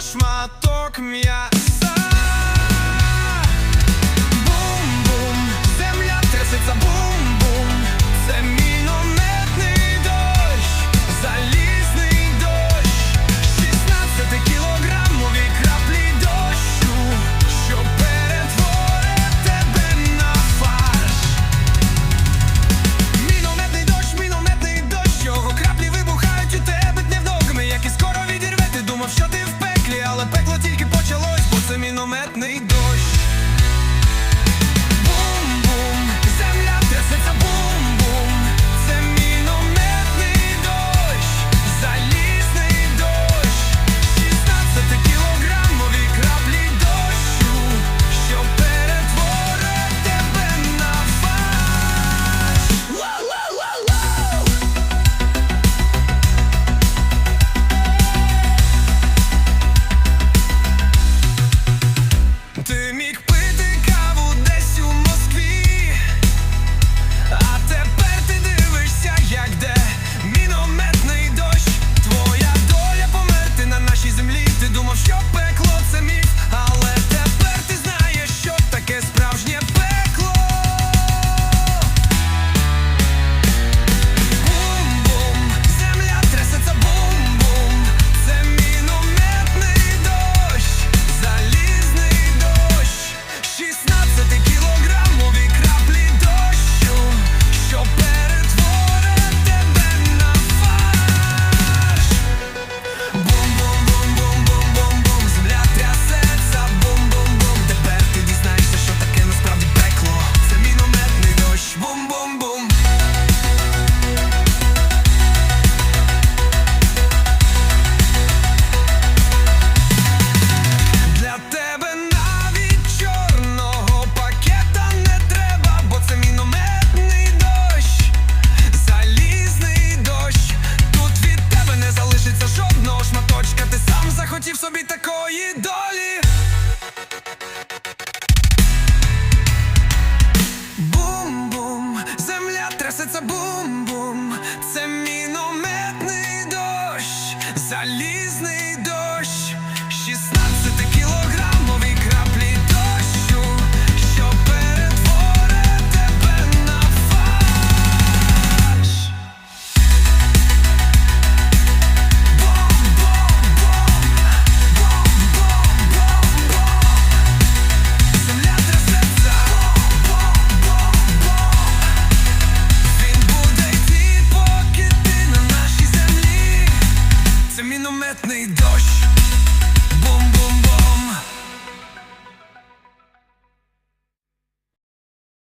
шматок м'яса. такої долі. Бум-бум, земля трясеться бум-бум. Це мінометний дощ, залізний.